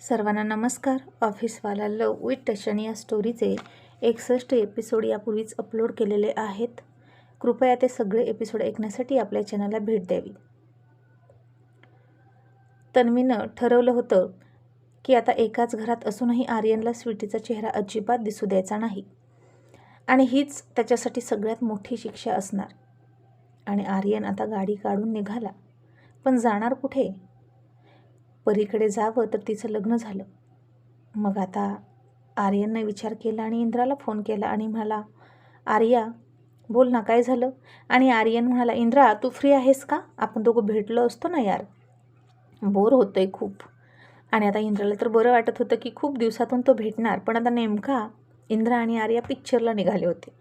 सर्वांना नमस्कार. ऑफिसवाला लव विथ टशन या स्टोरीचे एकसष्ट एपिसोड यापूर्वीच अपलोड केलेले आहेत. कृपया ते सगळे एपिसोड ऐकण्यासाठी आपल्या चॅनलला भेट द्यावी. तन्वीनं ठरवलं होतं की आता एकाच घरात असूनही आर्यनला स्वीटीचा चेहरा अजिबात दिसू द्यायचा नाही. आणि हीच त्याच्यासाठी सगळ्यात मोठी शिक्षा असणार. आणि आर्यन आता गाडी काढून निघाला. पण जाणार कुठे? परीकडे जावं तर तिचं लग्न झालं. मग आता आर्यनने विचार केला आणि इंद्राला फोन केला आणि म्हणाला आर्या बोल ना काय झालं? आणि आर्यन म्हणाला इंद्रा तू फ्री आहेस का? आपण दोघं भेटलो असतो ना यार. बोर होतं आहे खूप. आणि आता इंद्राला तर बरं वाटत होतं की खूप दिवसातून तो भेटणार पण आता नेमका इंद्रा आणि आर्या पिक्चरला निघाले होते.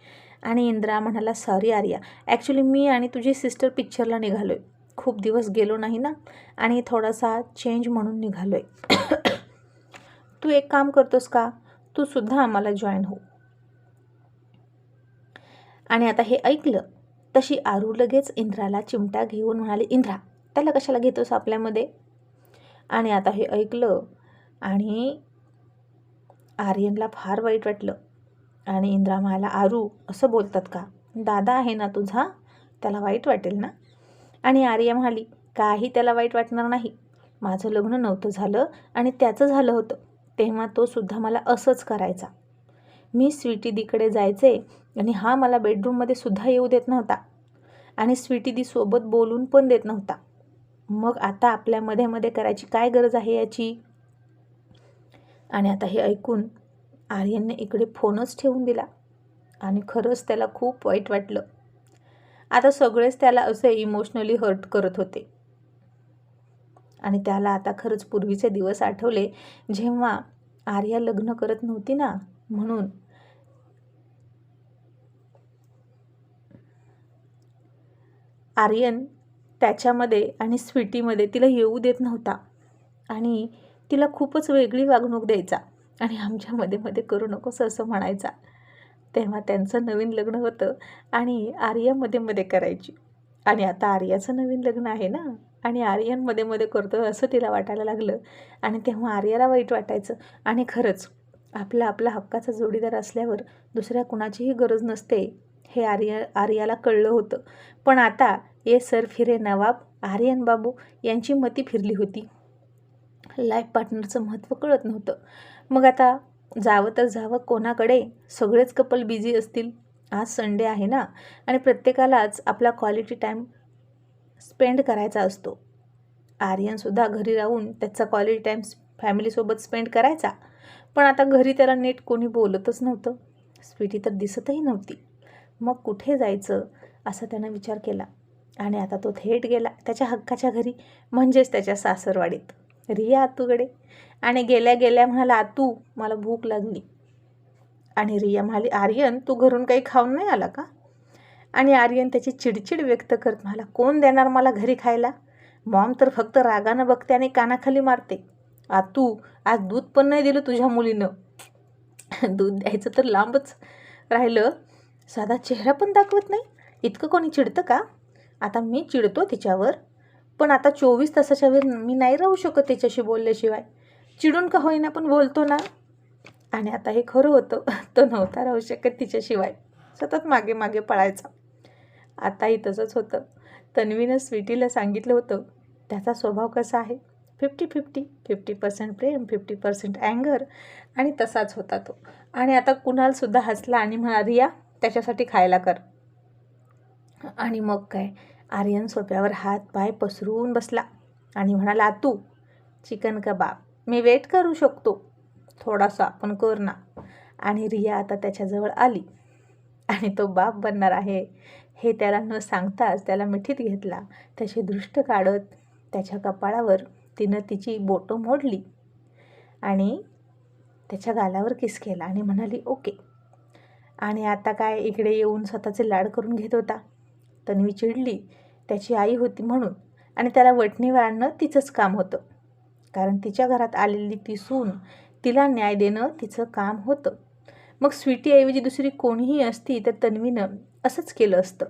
आणि इंद्रा म्हणाला सॉरी आर्या ॲक्च्युली मी आणि तुझी सिस्टर पिक्चरला निघालो आहे खूप दिवस गेलो नाही ना आणि थोडासा चेंज म्हणून निघालो आहे तू एक काम करतोस का? तू सुद्धा आम्हाला जॉईन हो. आणि आता हे ऐकलं तशी आरू लगेच इंद्राला चिमटा घेऊन म्हणाली इंद्रा त्याला कशाला घेतोस आपल्यामध्ये? आणि आता हे ऐकलं आणि आर्यनला फार वाईट वाटलं. आणि इंद्रा म्हणाला आरू असं बोलतात का? दादा आहे ना तुझा? त्याला वाईट वाटेल ना? आणि आर्या म्हणाली काही त्याला वाईट वाटणार नाही. माझं लग्न नव्हतं झालं आणि त्याचं झालं होतं. तेव्हा तो सुद्धा मला असंच करायचा. मी स्वीटी दीकडे जायचे आणि हा मला बेडरूममध्ये सुद्धा येऊ देत नव्हता. आणि स्वीटी बोलून पण देत नव्हता. मग आता आपल्या मध्ये मध्ये करायची काय गरज आहे याची? आणि आता हे ऐकून आर्यनने इकडे फोनच ठेवून दिला. आणि खरंच त्याला खूप वाईट वाटलं. आता सगळेच त्याला असे इमोशनली हर्ट करत होते. आणि त्याला आता खरंच पूर्वीचे दिवस आठवले जेव्हा आर्या लग्न करत नव्हती ना म्हणून. आर्यन त्याच्यामध्ये आणि स्वीटीमध्ये तिला येऊ देत नव्हता आणि तिला खूपच वेगळी वागणूक द्यायचा आणि आमच्या मध्ये मध्ये करू नकोस असं म्हणायचा. तेव्हा त्यांचं नवीन लग्न होतं आणि आर्या मध्ये मध्ये करायची. आणि आता आर्याचं नवीन लग्न आहे ना? आणि आर्यनमध्ये मध्ये करतो असं तिला वाटायला लागलं. आणि तेव्हा आर्याला वाईट वाटायचं. आणि खरंच आपला आपला हक्काचा जोडीदार असल्यावर दुसऱ्या कुणाचीही गरज नसते हे आर्या आर्याला कळलं होतं. पण आता ये सर फिरे नवाब आर्यन बाबू यांची मती फिरली होती. लाईफ पार्टनरचं महत्त्व कळत नव्हतं. मग आता जावं तर जावं कोणाकडे? सगळेच कपल बिझी असतील. आज संडे आहे ना? आणि प्रत्येकालाच आपला क्वालिटी टाईम स्पेंड करायचा असतो. आर्यनसुद्धा घरी राहून त्याचा क्वालिटी टाईम फॅमिलीसोबत स्पेंड करायचा. पण आता घरी त्याला नीट कोणी बोलतच नव्हतं. स्वीटी तर दिसतही नव्हती. मग कुठे जायचं? असा त्यानं विचार केला. आणि आता तो थेट गेला. त्याच्या हक्काच्या घरी म्हणजेच त्याच्या सासरवाडीत. रिया आतूकडे आणि गेल्या गेल्या म्हणाला आतू मला भूक लागली. आणि रिया म्हणाली आर्यन तू घरून काही खाऊन नाही आला का? आणि आर्यन त्याची चिडचिड व्यक्त करत म्हणाला कोण देणार मला घरी खायला? मॉम तर फक्त रागानं बघते आणि कानाखाली मारते. आतू आज दूध पण नाही दिलं तुझ्या मुलीनं. दूध द्यायचं तर लांबच राहिलं. साधा चेहरा पण दाखवत नाही. इतकं कोणी चिडतं का? आता मी चिडतो तिच्यावर. पण आता चोवीस तासाच्या वेळ मी नाही राहू शकत त्याच्याशी बोलल्याशिवाय. चिडून का होईना पण बोलतो ना. आणि आता हे खरं होतं तो नव्हता राहू शकत तिच्याशिवाय. सतत मागे मागे पळायचा. आताही तसंच होतं. तन्वीनं स्वीटीला सांगितलं होतं त्याचा स्वभाव कसा आहे? फिफ्टी फिफ्टी फिफ्टी पर्सेंट प्रेम फिफ्टी पर्सेंट अँगर. आणि तसाच होता तो. आणि आता कुणालसुद्धा हसला आणि म्हणा रिया त्याच्यासाठी खायला कर. आणि मग काय? आर्यन सोप्यावर हात पाय पसरून बसला आणि म्हणाला तू चिकन कबाब मी वेट करू शकतो. थोडासा पण कर ना. आणि रिया आता त्याच्याजवळ आली. आणि तो बाप बनणार आहे. हे त्याला न सांगताच त्याला मिठीत घेतला. त्याची दृष्ट काढत त्याच्या कपाळावर तिनं तिची बोटं मोडली आणि त्याच्या गालावर किस केला आणि म्हणाली ओके. आणि आता काय इकडे येऊन स्वतःचे लाड करून घेत होता. तन्वी चिडली. त्याची आई होती म्हणून आणि त्याला वटणीवर आणणं तिचंच काम होतं. कारण तिच्या घरात आलेली ती सून तिला न्याय देणं तिचं काम होतं. मग स्वीटीऐवजी दुसरी कोणीही असती तर तन्वीनं असंच केलं असतं.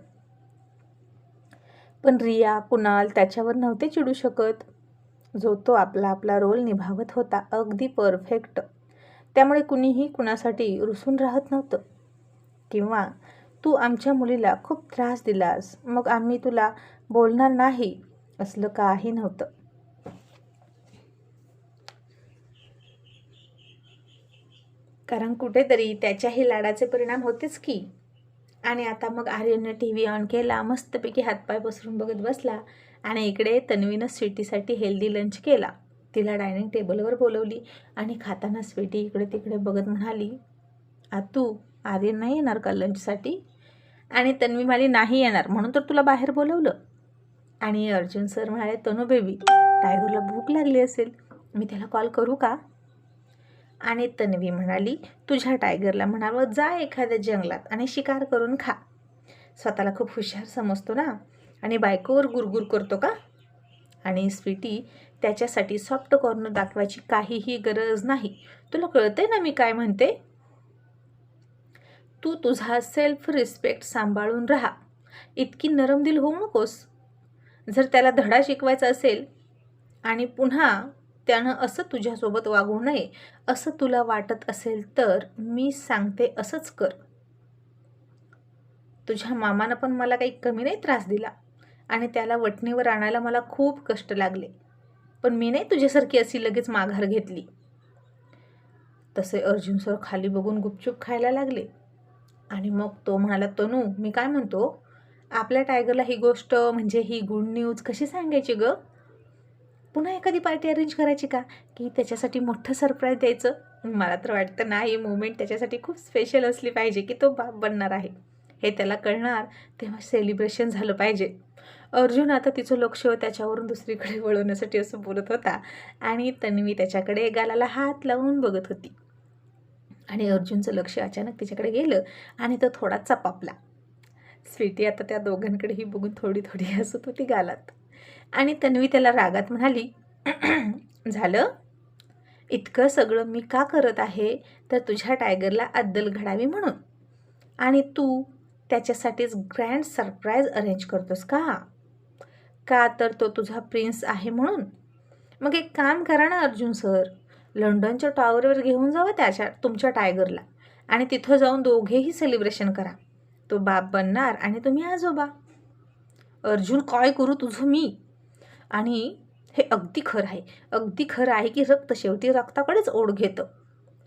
पण रिया कुणाल त्याच्यावर नव्हते चिडू शकत. जो तो आपला आपला रोल निभावत होता अगदी परफेक्ट त्यामुळे कुणीही कुणासाठी रुसून राहत नव्हतं. किंवा तू आमच्या मुलीला खूप त्रास दिलास. मग आम्ही तुला बोलणार नाही. असलं काही नव्हतं. कारण कुठेतरी त्याच्याही लाडाचे परिणाम होतेच की. आणि आता मग आर्यनं टी व्ही ऑन केला मस्तपैकी हातपाय पसरून बघत बसला आणि इकडे तन्वीनं स्वीटीसाठी हेल्दी लंच केला. तिला डायनिंग टेबलवर बोलवली आणि खाताना स्वीटी इकडे तिकडे बघत म्हणाली आतू आर्यन नाही येणार का लंचसाठी? आणि तन्वी म्हणाली नाही येणार म्हणून तर तुला बाहेर बोलवलं. आणि अर्जुन सर म्हणाले तनू बेबी टायगरला भूक लागली असेल मी त्याला कॉल करू का? आणि तन्वी म्हणाली तुझ्या टायगरला म्हणावं जा एखाद्या जंगलात आणि शिकार करून खा. स्वतःला खूप हुशार समजतो ना? आणि बायकोवर गुरगुर करतो का? आणि स्वीटी त्याच्यासाठी सॉफ्ट कॉर्नर दाखवायची काहीही गरज नाही. तुला कळतंय ना मी काय म्हणते? तू तुझा सेल्फ रिस्पेक्ट सांभाळून राहा. इतकी नरमदिल होऊ नकोस. जर त्याला धडा शिकवायचा असेल आणि पुन्हा त्यानं असं तुझ्यासोबत वागू नये असं तुला वाटत असेल तर मी सांगते असंच कर. तुझ्या मामानं पण मला काही कमी नाही त्रास दिला आणि त्याला वटणीवर आणायला मला खूप कष्ट लागले. पण मी नाही तुझ्यासारखी अशी लगेच माघार घेतली. तसे अर्जुन सर खाली बघून गुपचूप खायला लागले. आणि मग तो म्हणाला तनू मी काय म्हणतो? आपल्या टायगरला ही गोष्ट म्हणजे ही गुड न्यूज कशी सांगायची ग? पुन्हा एखादी पार्टी अरेंज करायची का? की त्याच्यासाठी मोठं सरप्राईज द्यायचं? मला तर वाटतं ना ही मुवमेंट त्याच्यासाठी खूप स्पेशल असली पाहिजे की तो बाप बनणार आहे. हे त्याला कळणार तेव्हा सेलिब्रेशन झालं पाहिजे. अर्जुन आता तिचं लक्ष त्याच्यावरून दुसरीकडे वळवण्यासाठी असं बोलत होता आणि तन्वी त्याच्याकडे गालाला हात लावून बघत होती. आणि अर्जुनचं लक्ष अचानक तिच्याकडे गेलं आणि तो थोडा चपापला. स्वीटी आता त्या दोघांकडेही बघून थोडी थोडी हसत होती गालात. आणि तन्वी त्याला रागात म्हणाली झालं? इतकं सगळं मी का करत आहे? तर तुझ्या टायगरला अद्दल घडावी म्हणून. आणि तू त्याच्यासाठीच ग्रँड सरप्राईज अरेंज करतोस का? का तर तो तुझा प्रिन्स आहे म्हणून? मग एक काम करा ना अर्जुन सर. लंडनच्या टॉवरवर घेऊन जावं त्याच्या तुमच्या टायगरला. आणि तिथं जाऊन दोघेही सेलिब्रेशन करा. तो बाप बनणार आणि तुम्ही आजोबा. अर्जुन काय करू तुझं मी? आणि हे अगदी खरं आहे. अगदी खरं आहे की रक्त शेवटी रक्ताकडेच ओढ घेतं.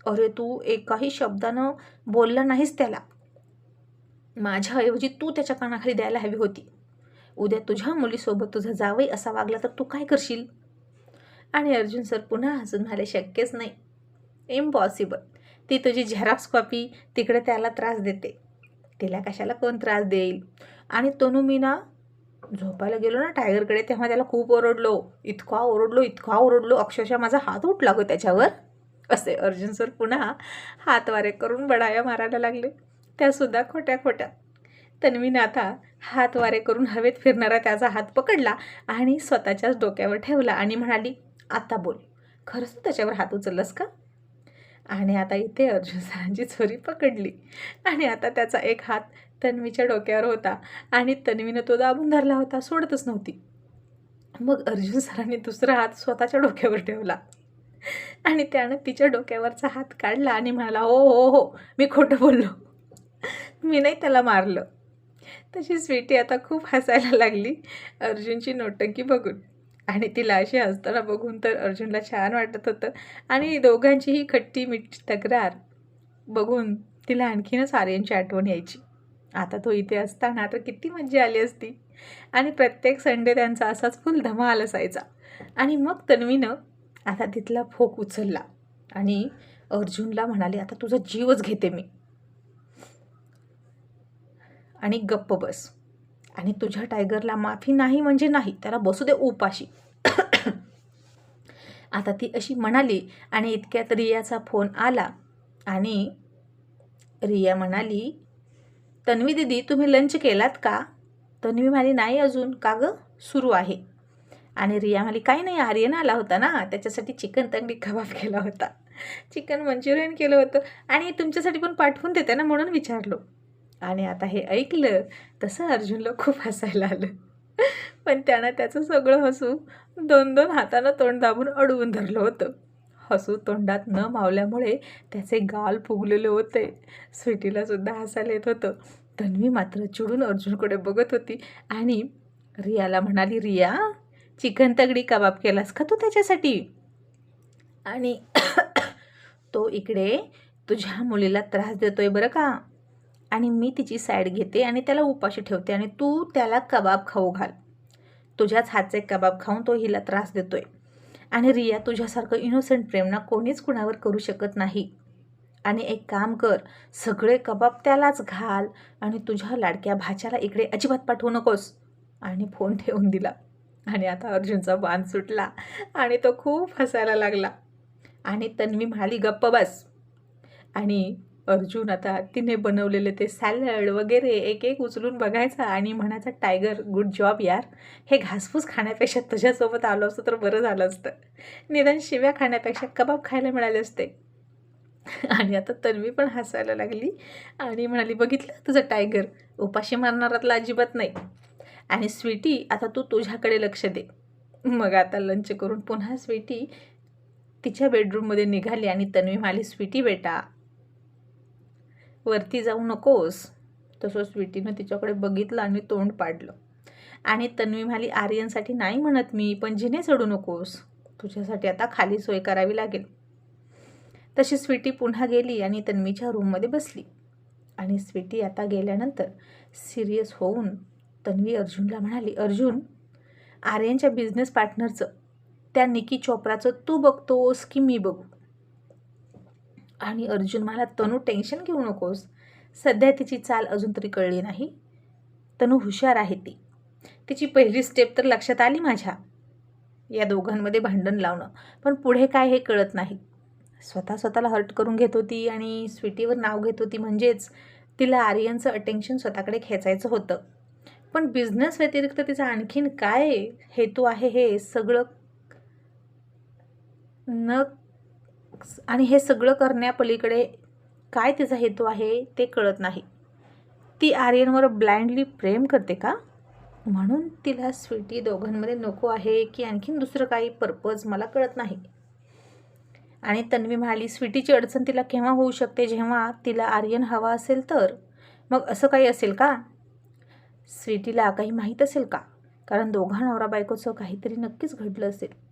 अरे तू एकाही शब्दानं बोलला नाहीस त्याला. माझ्याऐवजी तू त्याच्या कानाखाली द्यायला हवी होती. उद्या तुझ्या मुलीसोबत तुझा जावई असा वागला तर तू काय करशील? आणि अर्जुन सर पुन्हा हसून झाले शक्यच नाही. इम्पॉसिबल ती तुझी झेरॉक्स कॉपी तिकडे त्याला त्रास देते. तिला कशाला कोण त्रास देईल? आणि तोनू मी ना झोपायला गेलो ना टायगरकडे तेव्हा त्याला खूप ओरडलो. इतका ओरडलो इतका ओरडलो. अक्षरशः माझा हात उठला गो त्याच्यावर. असे अर्जुन सर पुन्हा हातवारे करून बडाया मारायला लागले. त्यासुद्धा खोट्या खोट्या. तन्वीनं आता हात वारे करून हवेत फिरणारा त्याचा हात पकडला आणि स्वतःच्याच डोक्यावर ठेवला आणि म्हणाली आता बोल. खरंच तू त्याच्यावर हात उचललास का? आणि आता इथे अर्जुन सरांची चोरी पकडली. आणि आता त्याचा एक हात तन्वीच्या डोक्यावर होता आणि तन्वीनं तो दाबून धरला होता सोडतच नव्हती. मग अर्जुन सरांनी दुसरा हात स्वतःच्या डोक्यावर ठेवला. आणि त्यानं तिच्या डोक्यावरचा हात काढला आणि म्हणाला हो हो हो मी खोटं बोललो. मी नाही त्याला मारलं. तशी स्वीटी आता खूप हसायला लागली. अर्जुनची नोटंकी बघून. आणि तिला अशी हसताना बघून तर अर्जुनला छान वाटत होतं. आणि दोघांचीही खट्टी मिठी तक्रार बघून तिला आणखीनच आर्यनची आठवण यायची. आता तो इथे असताना तर किती मज्जा आली असती. आणि प्रत्येक संडे त्यांचा असाच फुल धमाल असायचा. आणि मग तन्वीनं आता तिथला फोक उचलला. आणि अर्जुनला म्हणाले आता तुझा जीवच घेते मी. आणि गप्प बस. आणि तुझ्या टायगरला माफी नाही म्हणजे नाही त्याला बसू दे उपाशी. आता ती अशी म्हणाली आणि इतक्यात रियाचा फोन आला आणि रिया म्हणाली तन्वी दिदी तुम्ही लंच केलात का? तन्वी म्हणाली नाही अजून. का गं? सुरू आहे. आणि रिया म्हणाली काही नाही आर्यन आला होता ना त्याच्यासाठी चिकन तंगडी कबाब केला होता. चिकन मंचुरियन केलं होतं. आणि तुमच्यासाठी पण पाठवून देते ना म्हणून विचारलो. आणि आता हे ऐकलं तसं अर्जुनला खूप हसायला आलं. पण त्यानं त्याचं सगळं हसू दोन दोन हातानं तोंड दाबून अडवून धरलं होतं. हसू तोंडात न मावल्यामुळे त्याचे गाल फुगलेले होते. स्वीटीला सुद्धा हसायला येत होतं. तन्वी मात्र चिडून अर्जुनकडे बघत होती आणि रियाला म्हणाली रिया चिकन तगडी कबाब केलास का तू त्याच्यासाठी? आणि तो इकडे तुझ्या मुलीला त्रास देतोय बरं का? आणि मी तिची साईड घेते आणि त्याला उपाशी ठेवते आणि तू त्याला कबाब खाऊ घाल. तुझ्याच हातचे कबाब खाऊन तो हिला त्रास देतोय. आणि रिया तुझ्यासारखं इनोसेंट प्रेम ना कोणीच कुणावर करू शकत नाही. आणि एक काम कर सगळे कबाब त्यालाच घाल आणि तुझ्या लाडक्या भाच्याला इकडे अजिबात पाठवू नकोस. आणि फोन ठेवून दिला. आणि आता अर्जुनचा बांध सुटला आणि तो खूप हसायला लागला. आणि तन्वी म्हणाली गप्प बस. आणि अर्जुन आता तिने बनवलेले ते सॅलड वगैरे एक एक उचलून बघायचा आणि म्हणायचा टायगर गुड जॉब यार. हे घासफूस खाण्यापेक्षा तुझ्यासोबत आलो असतं तर बरं झालं असतं. निदान शिव्या खाण्यापेक्षा कबाब खायला मिळाले असते. आणि आता तन्वी पण हसायला लागली आणि म्हणाली बघितलं तुझं टायगर उपाशी मारणारातला अजिबात नाही. आणि स्वीटी आता तू तुझ्याकडे लक्ष दे. मग आता लंच करून पुन्हा स्वीटी तिच्या बेडरूममध्ये निघाली आणि तन्वी म्हणाली स्वीटी बेटा वरती जाऊ नकोस. तसं स्वीटीनं तिच्याकडे बघितलं आणि तोंड पाडलं. आणि तन्वी म्हणाली आर्यनसाठी नाही म्हणत मी पण जिने चढू नकोस. तुझ्यासाठी आता खाली सोय करावी लागेल. तशी स्वीटी पुन्हा गेली आणि तन्वीच्या रूममध्ये बसली. आणि स्वीटी आता गेल्यानंतर सिरियस होऊन तन्वी अर्जुनला म्हणाली अर्जुन आर्यनच्या बिझनेस पार्टनरचं त्या निकी चोप्राचं तू बघतोस की मी बघू? आणि अर्जुन मला तनू टेन्शन घेऊ नकोस. सध्या तिची चाल अजून तरी कळली नाही. तनू हुशार आहे ती. तिची पहिली स्टेप तर लक्षात आली माझ्या. या दोघांमध्ये भांडण लावणं. पण पुढे काय हे कळत नाही. स्वतः स्वतःला हर्ट करून घेत होती आणि स्वीटीवर नाव घेत होती म्हणजेच तिला आर्यनचं अटेन्शन स्वतःकडे खेचायचं होतं. पण बिझनेस व्यतिरिक्त तिचा आणखीन काय हेतू आहे हे सगळं न आणि हे सगळं करण्यापलीकडे काय तिचा हेतू आहे ते कळत नाही. ती आर्यनवर ब्लाइंडली प्रेम करते का? म्हणून तिला स्वीटी दोघांमध्ये नको आहे की आणखीन दुसरं काही पर्पज मला कळत नाही. आणि तन्वी म्हणाली स्वीटीची अडचण तिला केव्हा होऊ शकते? जेव्हा तिला आर्यन हवा असेल तर. मग असं काही असेल का? स्वीटीला काही माहीत असेल का? कारण दोघा नवरा बायकोचं काहीतरी नक्कीच घडलं असेल.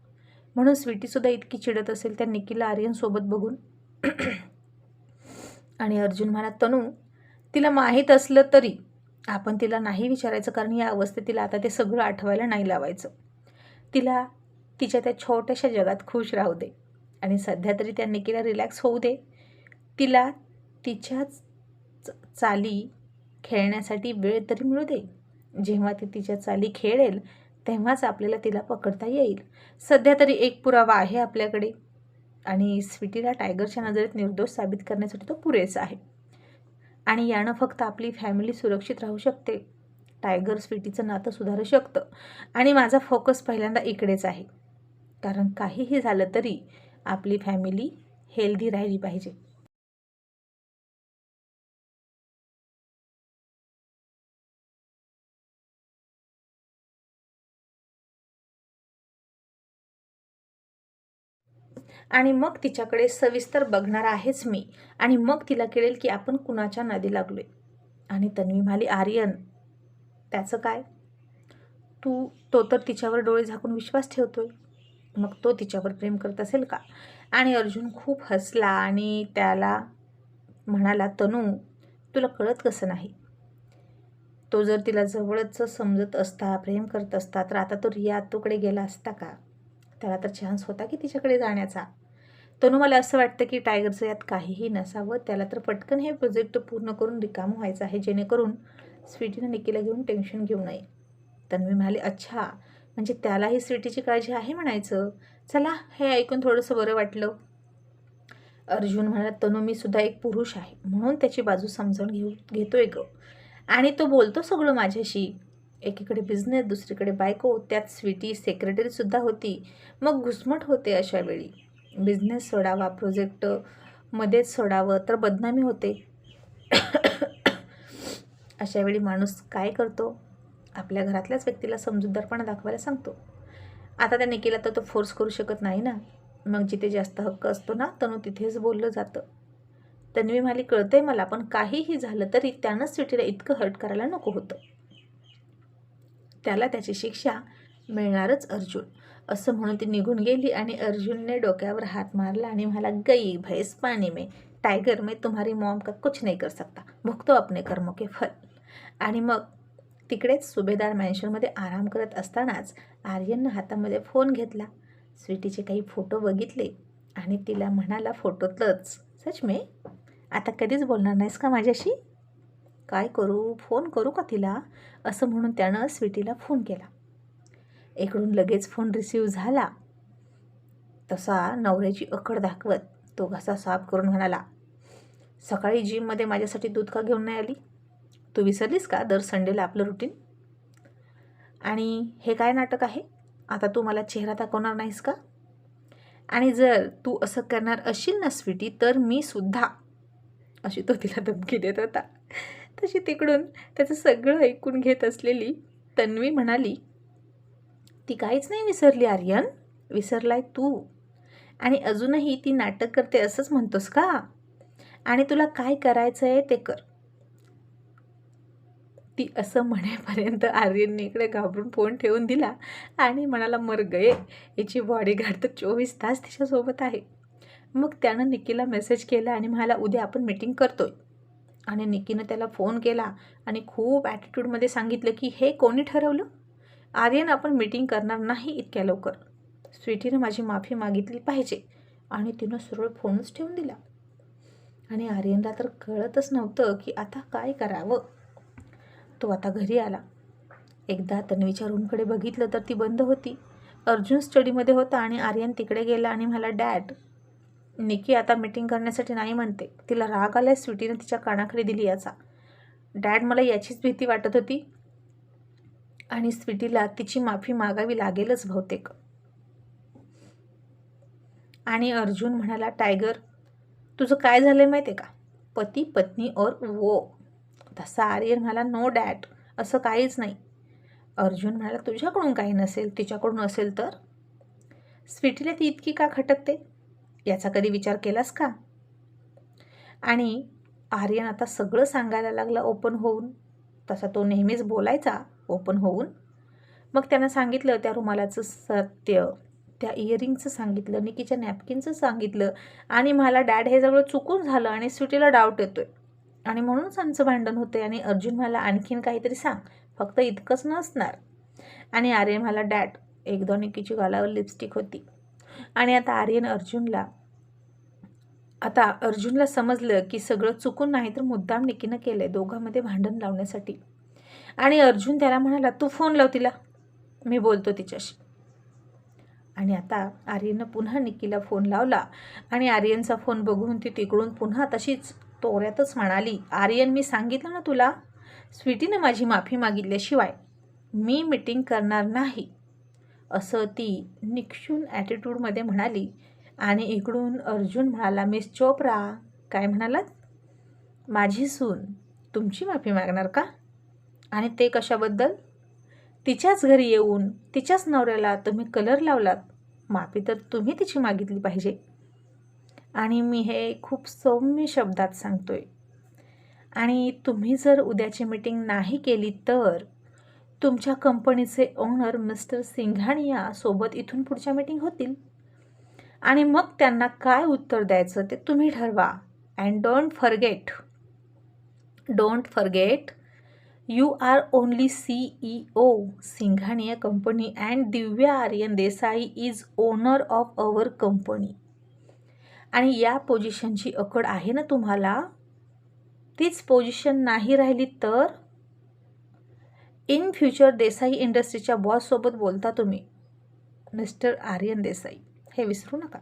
म्हणून स्वीटीसुद्धा इतकी चिडत असेल त्या निकीला आर्यनसोबत बघून. आणि अर्जुन म्हणा तनू तिला माहीत असलं तरी आपण तिला नाही विचारायचं कारण या अवस्थेत तिला आता ते सगळं आठवायला नाही लावायचं. तिला तिच्या त्या छोट्याशा जगात खुश राहू दे. आणि सध्या तरी त्या निकीला रिलॅक्स होऊ दे. तिला तिच्याच चाली खेळण्यासाठी वेळ तरी मिळू दे. जेव्हा ती तिच्या चाली खेळेल तेव्हाच आपल्याला तिला पकडता येईल. सध्या तरी एक पुरावा आहे आपल्याकडे. आणि स्वीटीला टायगरच्या नजरेत निर्दोष साबित करण्यासाठी तो पुरेसा आहे. आणि यानं फक्त आपली फॅमिली सुरक्षित राहू शकते. टायगर स्वीटीचं नातं सुधारू शकतं. आणि माझा फोकस पहिल्यांदा इकडेच आहे. कारण काहीही झालं तरी आपली फॅमिली हेल्दी राहिली पाहिजे. आणि मग तिच्याकडे सविस्तर बघणार आहेच मी. आणि मग तिला कळेल की आपण कुणाच्या नादी लागलोय. आणि तन्वी म्हणाली आर्यन त्याचं काय? तू तो तर तिच्यावर डोळे झाकून विश्वास ठेवतोय. मग तो तिच्यावर प्रेम करत असेल का? आणि अर्जुन खूप हसला आणि त्याला म्हणाला तनू तुला कळत कसं नाही? तो जर तिला जवळच समजत असता प्रेम करत असता तर आता तो रिया तोकडे गेला असता का? त्याला तर चान्स होता की तिच्याकडे जाण्याचा. तनु मला असं वाटतं की टायगरचं यात काहीही नसावं त्याला तर पटकन हे प्रोजेक्ट पूर्ण करून रिकाम व्हायचं आहे जेणेकरून स्वीटीनं निकीला घेऊन टेन्शन घेऊ नये. तन्वी म्हणाली अच्छा म्हणजे त्यालाही स्वीटीची काळजी आहे म्हणायचं? चला हे ऐकून थोडंसं बरं वाटलं. अर्जुन म्हणाला तनु मी सुद्धा एक पुरुष आहे म्हणून त्याची बाजू समजावून घेऊ घेतोय ग. आणि तो बोलतो सगळं माझ्याशी. एकीकडे बिझनेस दुसरीकडे बायको त्यात स्वीटी सेक्रेटरीसुद्धा होती. मग घुसमट होते अशा वेळी. बिझनेस सोडावा प्रोजेक्ट मध्येच सोडावं तर बदनामी होते. अशा वेळी माणूस काय करतो? आपल्या घरातल्याच व्यक्तीला समजूतदारपणा दाखवायला सांगतो. आता त्या निकीला तर तो फोर्स करू शकत नाही ना? मग जिथे जास्त हक्क असतो ना तनु तिथेच बोललं जातं. तन्वी म्हणाली कळतंय मला पण काहीही झालं तरी त्यानं स्वीटीला इतकं हर्ट करायला नको होतं. त्याला त्याची शिक्षा मिळणारच अर्जुन. असं म्हणून ती निघून गेली आणि अर्जुनने डोक्यावर हात मारला आणि म्हणाला गई भैस पाणी में टायगर में तुम्हारी मॉम का कुछ नाही कर सकता. भुगतो अपने कर्मों के फल. आणि मग तिकडेच सुभेदार मॅन्शनमध्ये आराम करत असतानाच आर्यननं हातामध्ये फोन घेतला. स्वीटीचे काही फोटो बघितले आणि तिला म्हणाला फोटोतलंच. सच मे? आता कधीच बोलणार नाहीस का माझ्याशी? काय करू? फोन करू का तिला? असं म्हणून त्यानं स्वीटीला फोन केला. इकडून लगेच फोन रिसीव झाला. तसा नवऱ्याची अकड दाखवत तो घसा साफ करून म्हणाला सकाळी जिममध्ये माझ्यासाठी दूध का घेऊन नाही आली? तू विसरलीस का दर संडेला आपलं रुटीन आणि हे काय नाटक आहे? आता तू मला चेहरा दाखवणार नाहीस का? आणि जर तू असं करणार असशील ना स्वीटी तर मी सुद्धा अशी तो तिला धमकी देत होता. तशी तिकडून त्याचं सगळं ऐकून घेत असलेली तन्वी म्हणाली ती काहीच नाही विसरली आर्यन. विसरलाय तू. आणि अजूनही ती नाटक करते असंच म्हणतोस का? आणि तुला काय करायचं आहे ते कर. ती असं म्हणेपर्यंत आर्यनने इकडे घाबरून फोन ठेवून दिला आणि म्हणाला मर गये याची बॉडीगार्ड तर चोवीस तास तिच्यासोबत आहे. मग त्यानं निकीला मेसेज केला आणि म्हणाला उद्या आपण मीटिंग करतोय. आणि निकीनं त्याला फोन केला आणि खूप ॲटिट्यूडमध्ये सांगितलं की हे कोणी ठरवलं? आर्यन आपण मीटिंग करणार नाही इतक्या लवकर. स्वीटीनं माझी माफी मागितली पाहिजे. आणि तिनं सरळ फोनच ठेवून दिला. आणि आर्यनला तर कळतच नव्हतं की आता काय करावं. तो आता घरी आला. एकदा तन्वीच्या रूमकडे बघितलं तर ती बंद होती. अर्जुन स्टडीमध्ये होता आणि आर्यन तिकडे गेला आणि मला डॅड निकी आता मीटिंग करण्यासाठी नाही म्हणते. तिला राग आलाय स्वीटीनं तिच्या कानाकडे दिली याचा. डॅड मला याचीच भीती वाटत होती. आणि स्वीटीला तिची माफी मागावी लागेलच बहुतेक. आणि अर्जुन म्हणाला टायगर तुझं काय झालं आहे माहिती आहे का? पती पत्नी और वो. तसा आर्यन म्हणाला नो डॅड असं काहीच नाही. अर्जुन म्हणाला तुझ्याकडून काही नसेल तिच्याकडून असेल तर? स्वीटीला ती इतकी का खटकते? याचा कधी विचार केलास का? आणि आर्यन आता सगळं सांगायला लागला ओपन होऊन. तसा तो नेहमीच बोलायचा ओपन होऊन. मग त्यानं सांगितलं त्या रुमालाचं सत्य त्या इयरिंगचं सांगितलं निकीच्या नॅपकिनचं सांगितलं. आणि मला डॅड हे सगळं चुकून झालं आणि स्वीटीला डाऊट येतोय. आणि म्हणूनच आमचं भांडण होतं आणि अर्जुन मला आणखीन काहीतरी सांग. फक्त इतकंच नसणार. आणि आर्यन मला डॅड एकदा निकीची गालावर लिपस्टिक होती. आणि आता आर्यन अर्जुनला आता अर्जुनला समजलं की सगळं चुकून नाही तर मुद्दाम निकीनं केलं आहे दोघांमध्ये भांडण लावण्यासाठी. आणि अर्जुन त्याला म्हणाला तू फोन लाव तिला. मी बोलतो तिच्याशी. आणि आता आर्यनं पुन्हा निकीला फोन लावला आणि आर्यनचा फोन बघून ती तिकडून पुन्हा तशीच तोऱ्यातच म्हणाली आर्यन मी सांगितलं ना तुला? स्वीटीनं माझी माफी मागितल्याशिवाय मी मीटिंग करणार नाही. असं ती निक्षून ॲटिट्यूडमध्ये म्हणाली आणि इकडून अर्जुन म्हणाला मिस चोप्रा काय म्हणालात? माझी सून तुमची माफी मागणार का? आणि ते कशाबद्दल? तिच्याच घरी येऊन तिच्याच नवऱ्याला तुम्ही कलर लावलात? माफी तर तुम्ही तिची मागितली पाहिजे. आणि मी हे खूप सौम्य शब्दात सांगतोय. आणि तुम्ही जर उद्याची मीटिंग नाही केली तर तुमच्या कंपनीचे ओनर मिस्टर सिंघानिया सोबत इथून पुढच्या मीटिंग होतील. आणि मग त्यांना काय उत्तर द्यायचं ते तुम्ही ठरवा. And don't forget don't forget you are only C E O Singhania company and Divya Aryan Desai is owner of our company आणि या पोझिशनची अकड आहे ना तुम्हाला? तीच पोझिशन नाही राहिली तर? इन फ्युचर देसाई इंडस्ट्रीच्या बॉससोबत बोलता तुम्ही मिस्टर आर्यन देसाई. हे विसरू नका.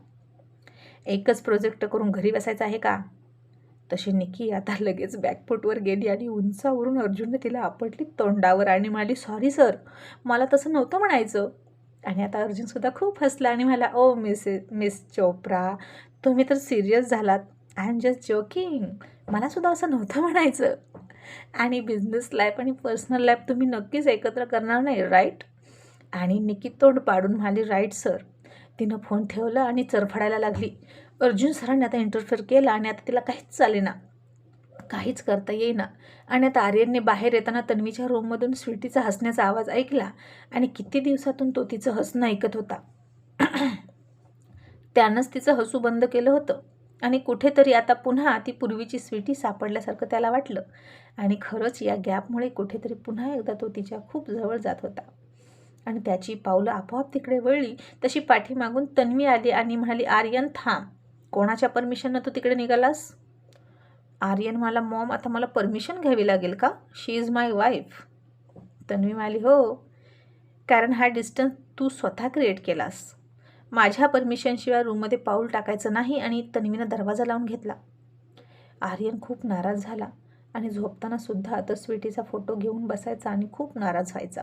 एकच प्रोजेक्ट करून घरी बसायचं आहे का? तशी निकी आता लगेच बॅकफुटवर गेली आणि उंचावरून अर्जुनने तिला आपटली तोंडावर आणि म्हणाली सॉरी सर मला तसं नव्हतं म्हणायचं. आणि आता अर्जुनसुद्धा खूप हसला आणि मला ओ मिस मिस चोप्रा तुम्ही तर सिरियस झालात. आय एम जस्ट जोकिंग मलासुद्धा असं नव्हतं म्हणायचं. आणि बिझनेस लाईफ आणि पर्सनल लाईफ तुम्ही नक्कीच एकत्र करणार नाही राईट आणि निकी तोंड पाडून म्हणाली राईट सर तिनं फोन ठेवला आणि चरफडायला लागली. अर्जुन सरांनी आता इंटरफेअर केला आणि आता तिला काहीच चालेना. काहीच करता येईना. आणि आता आर्यनने बाहेर येताना तन्वीच्या रूममधून स्वीटीचा हसण्याचा आवाज ऐकला आणि किती दिवसातून तो तिचं हसणं ऐकत होता. त्यानंच तिचं हसू बंद केलं होतं. आणि कुठेतरी आता पुन्हा ती पूर्वीची स्वीटी सापडल्यासारखं त्याला वाटलं. आणि खरंच या गॅपमुळे कुठेतरी पुन्हा एकदा तो तिच्या खूप जवळ जात होता. आणि त्याची पावलं आपोआप तिकडे वळली. तशी पाठीमागून तन्वी आली आणि म्हणाली आर्यन थांब. कोणाच्या परमिशननं तू तिकडे निघालास? आर्यन मला मॉम आता मला परमिशन घ्यावी लागेल का? She is my wife Tanvi म्हणाली हो. कारण हा डिस्टन्स तू स्वतः क्रिएट केलास. माझ्या परमिशनशिवाय रूममध्ये पाऊल टाकायचं नाही आणि तन्वीनं दरवाजा लावून घेतला. आर्यन खूप नाराज झाला आणि झोपतानासुद्धा तर स्वीटीचा फोटो घेऊन बसायचा आणि खूप नाराज व्हायचा.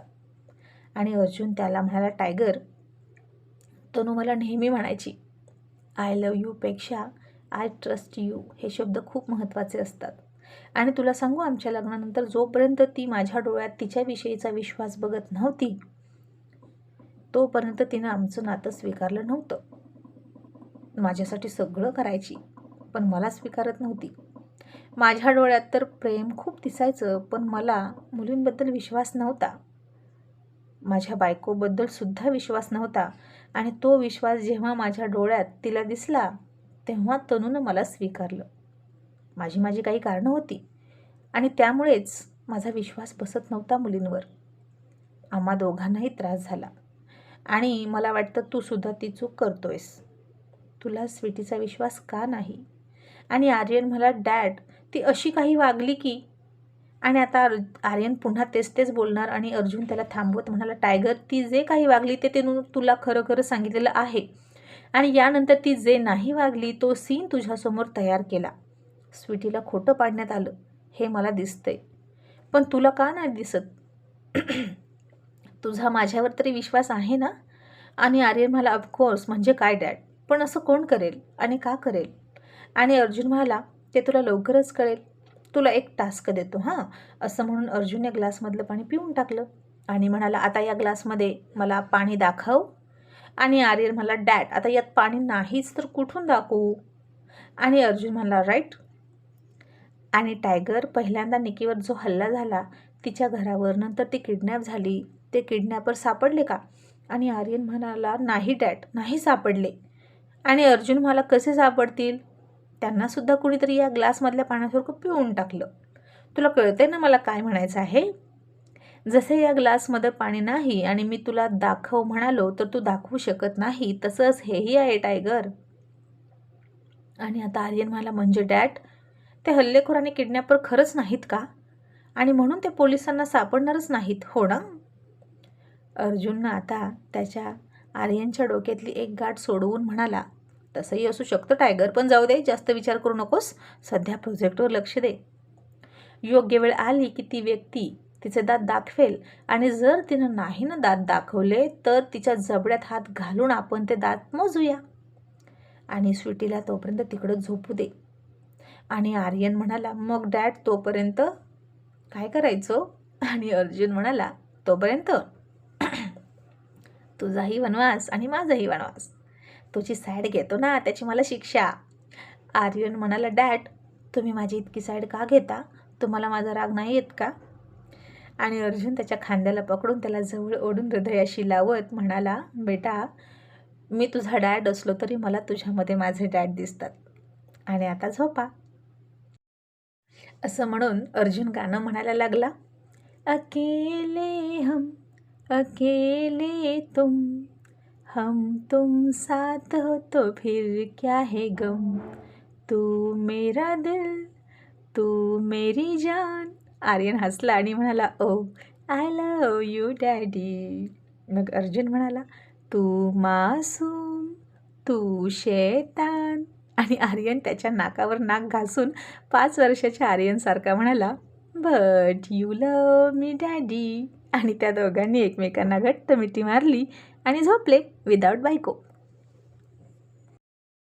आणि अर्जुन त्याला म्हणाला टायगर तनू मला नेहमी म्हणायची आय लव यूपेक्षा आय ट्रस्ट यू हे शब्द खूप महत्त्वाचे असतात. आणि तुला सांगू आमच्या लग्नानंतर जोपर्यंत ती माझ्या डोळ्यात तिच्याविषयीचा विश्वास बघत नव्हती तोपर्यंत तिनं आमचं नातं स्वीकारलं नव्हतं. माझ्यासाठी सगळं करायची पण मला स्वीकारत नव्हती. माझ्या डोळ्यात तर प्रेम खूप दिसायचं पण मला मुलींबद्दल विश्वास नव्हता. माझ्या बायकोबद्दल सुद्धा विश्वास नव्हता. आणि तो विश्वास जेव्हा माझ्या डोळ्यात तिला दिसला तेव्हा तनूनं मला स्वीकारलं. माझी माझी काही कारणं होती. आणि त्यामुळेच माझा विश्वास बसत नव्हता मुलींवर. आम्हा दोघांनाही त्रास झाला. आणि मला वाटतं तू सुद्धा ती चूक करतोयस. तुला स्वीटीचा विश्वास का नाही? आणि आर्यन मला डॅड ती अशी काही वागली की आणि आता आर्यन पुन्हा तेच तेच बोलणार आणि अर्जुन त्याला थांबवत म्हणाला टायगर ती जे काही वागली ते ते तुला खरं खरं सांगितलेलं आहे. आणि यानंतर ती जे नाही वागली तो सीन तुझ्यासमोर तयार केला. स्वीटीला खोटं पाडण्यात आलं. हे मला दिसतंय. पण तुला का नाही दिसत? तुझा माझ्यावर तरी विश्वास आहे ना? आणि आर्यन मला ऑफकोर्स म्हणजे काय डॅड पण असं कोण करेल? आणि का करेल? आणि अर्जुन म्हणाला ते तुला लवकरच कळेल. तुला एक टास्क देतो हां. असं म्हणून अर्जुन या ग्लासमधलं पाणी पिऊन टाकलं आणि म्हणाला आता या ग्लासमध्ये मला पाणी दाखव आणि आर्यन मला डॅड आता यात पाणी नाहीच तर कुठून दाखवू? आणि अर्जुन म्हणला राईट. आणि टायगर पहिल्यांदा निकीवर जो हल्ला झाला तिच्या घरावर नंतर ती किडनॅप झाली. ते किडनॅपर सापडले का? आणि आर्यन म्हणाला नाही डॅड नाही सापडले. आणि अर्जुन मला कसे सापडतील? त्यांनासुद्धा कुणीतरी या ग्लासमधल्या पाण्यासारखं पिऊन टाकलं. तुला कळतंय ना मला काय म्हणायचं आहे? जसे या ग्लासमध्ये पाणी नाही आणि मी तुला दाखव म्हणालो तर तू दाखवू शकत नाही तसंच हेही आहे टायगर. आणि आता आर्यन मला म्हणजे डॅट ते हल्लेखोर आणि किडनॅपर खरंच नाहीत का? आणि म्हणून ते पोलिसांना सापडणारच नाहीत हो ना? अर्जुननं आता त्याच्या आर्यनच्या डोक्यातली एक गाठ सोडवून म्हणाला तसंही असू शकतं. टायगर पण जाऊ दे जास्त विचार करू नकोस. सध्या प्रोजेक्टवर लक्ष दे. योग्य वेळ आली की ती व्यक्ती तिचे दात दाखवेल आणि जर तिनं नाही ना दात दाखवले तर तिच्या जबड्यात हात घालून आपण ते दात मोजूया. आणि स्वीटीला तोपर्यंत तिकडं झोपू दे. आणि आर्यन म्हणाला मग डॅड तोपर्यंत काय करायचो? आणि अर्जुन म्हणाला तोपर्यंत तुझाही वनवास आणि माझाही वनवास. तुझी साईड घेतो ना त्याची मला शिक्षा. आर्यन म्हणाला डॅड तुम्ही माझी इतकी साईड का घेता? तुम्हाला माझा राग नाही येत का? आणि अर्जुन त्याच्या खांद्याला पकडून त्याला जवळ ओढून हृदयाशी लावत म्हणाला बेटा मी तुझा डॅड असलो तरी मला तुझ्यामध्ये माझे डॅड दिसतात. आणि आता झोपा. असं म्हणून अर्जुन गाणं म्हणायला लागला अकेले हम अकेले तुम. हम तुम साथ हो तो फिर क्या है गम? तू मेरा दिल तू मेरी जान। आर्यन हसला आणि म्हणाला oh I love you daddy मग अर्जुन म्हणाला तू मासूम तू शेतान. आणि आर्यन त्याच्या नाकावर नाक घासून पाच वर्षाच्या आर्यनसारखा म्हणाला but you love me daddy आणि त्या दोघांनी एकमेकांना घट्ट मिठी मारली आणि झोपले विदाऊट बायको